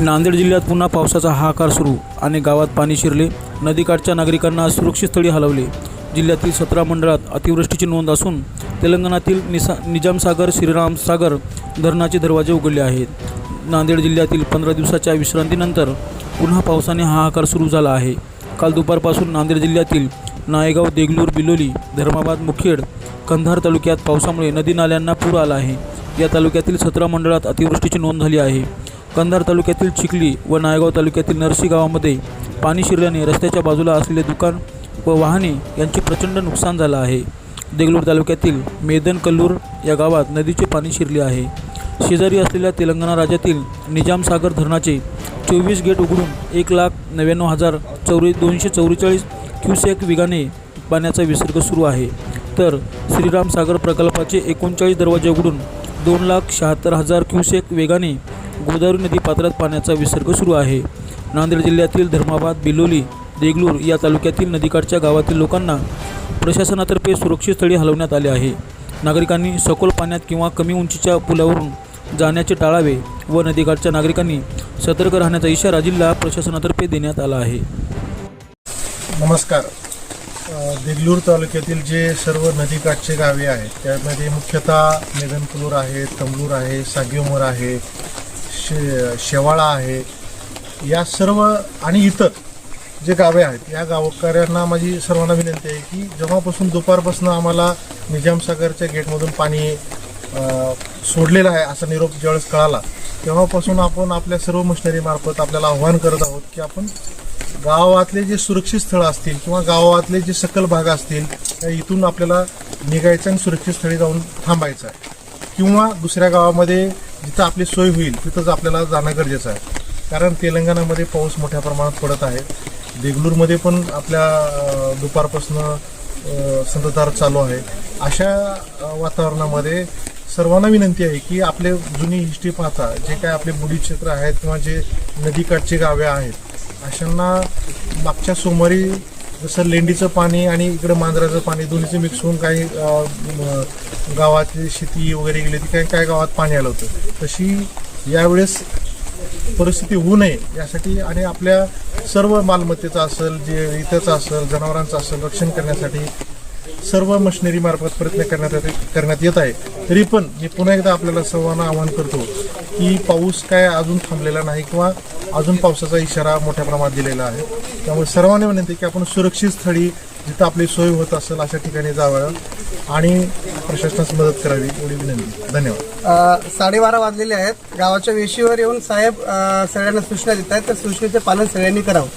नांदेड जिल्ह्यात पुन्हा पावसाचा हाहाकार सुरू. आणि गावात पाणी शिरले. नदीकाठच्या नागरिकांना सुरक्षित स्थळी हलवले. जिल्ह्यातील सतरा मंडळात अतिवृष्टीची नोंद असून तेलंगणातील निसा निजामसागर श्रीरामसागर धरणाचे दरवाजे उघडले आहेत. नांदेड जिल्ह्यातील पंधरा दिवसाच्या विश्रांतीनंतर पुन्हा पावसाने हाहाकार सुरू झाला आहे. काल दुपारपासून नांदेड जिल्ह्यातील नायगाव देगलूर बिलोली धर्माबाद मुखेड कंधार तालुक्यात पावसामुळे नदी नाल्यांना पूर आला आहे. या तालुक्यातील सतरा मंडळात अतिवृष्टीची नोंद झाली आहे. कंधार तालुक्यातील चिखली व नायगाव तालुक्यातील नरसी गावामध्ये पाणी शिरल्याने रस्त्याच्या बाजूला असलेले दुकान व वाहने यांचे प्रचंड नुकसान झालं आहे. देगलूर तालुक्यातील मेदन कल्लूर या गावात नदीचे पाणी शिरले आहे. शेजारी असलेल्या तेलंगणा राज्यातील निजामसागर धरणाचे चोवीस गेट उघडून एक लाख नव्याण्णव हजार चौरे दोनशे चौवेचाळीस क्युसेक वेगाने पाण्याचा विसर्ग सुरू आहे. तर श्रीरामसागर प्रकल्पाचे एकोणचाळीस दरवाजे उघडून दोन लाख शहात्तर हजार क्युसेक वेगाने गोदावरी नदी पात्रात पाण्याचा विसर्ग सुरू आहे. नांदेड जिल्ह्यातील धर्माबाद बिलोली देगलूर या तालुक्यातील नदीकाठच्या गावातील लोकांना प्रशासनातर्फे सुरक्षित स्थळी हलवण्यात आले आहे. नागरिकांनी सखोल पाण्यात किंवा कमी उंचीच्या पुलावरून जाण्याचे टाळावे व नदीकाठच्या नागरिकांनी सतर्क राहण्याचा इशारा जिल्हा प्रशासनातर्फे देण्यात आला आहे. नमस्कार. देगलूर तालुक्यातील जे सर्व नदीकाठचे गावे आहेत त्यामध्ये मुख्यतः मेदनकुलूर आहे तंबलूर आहे सागेमोर आहे शे शेवाळा आहे या सर्व आणि इतर जे गावे आहेत या गावकऱ्यांना माझी सर्वांना विनंती आहे की जेव्हापासून दुपारपासून आम्हाला निजामसागरच्या गेटमधून पाणी सोडलेलं आहे असा निरोप ज्यावेळेस कळाला तेव्हापासून आपण आपल्या सर्व मशिनरीमार्फत आपल्याला आव्हान करत आहोत की आपण गावातले जे सुरक्षित स्थळं असतील किंवा गावातले जे सकल भाग असतील त्या इथून आपल्याला निघायचं आणि सुरक्षित स्थळी जाऊन थांबायचं आहे. किंवा दुसऱ्या गावामध्ये जिथं आपली सोय होईल तिथंच आपल्याला जाणं गरजेचं आहे. कारण तेलंगणामध्ये पाऊस मोठ्या प्रमाणात पडत आहे. देगलूरमध्ये पण आपल्या दुपारपासून अं, संततधार चालू आहे. अशा वातावरणामध्ये सर्वांना विनंती आहे की आपले जुनी हिस्ट्री पाहता जे काय आपले बुडी क्षेत्र आहेत किंवा जे नदीकाठची गावे आहेत अशांना मागच्या सोमवारी जसं लेंडीचं पाणी आणि इकडं मांजराचं पाणी दोन्हीचं मिक्स होऊन काही गावातली शेती वगैरे गेली ती काही काय गावात पाणी आलं होतं. तशी यावेळेस परिस्थिती होऊ नये यासाठी आणि आपल्या सर्व मालमत्तेचं असेल जे इथंच असेल जनावरांचं असेल रक्षण करण्यासाठी सर्व मशिनरी मार्फत प्रयत्न करण्यात येत- करण्यात येत आहे. तरी पण मी पुन्हा एकदा आपल्याला सर्वांना आवाहन करतो की पाऊस काय अजून थांबलेला नाही किंवा अजून पावसाचा इशारा मोठ्या प्रमाणात दिलेला आहे. त्यामुळे सर्वांनी विनंती की आपण सुरक्षित स्थळी जिथं आपली सोय होत असेल अशा ठिकाणी जावं आणि प्रशासनास मदत करावी एवढी विनंती. धन्यवाद. साडेबारा वाजलेले आहेत. गावाच्या वेशीवर येऊन साहेब सगळ्यांना सूचना देत आहेत. तर सूचनेचे पालन सगळ्यांनी करावं.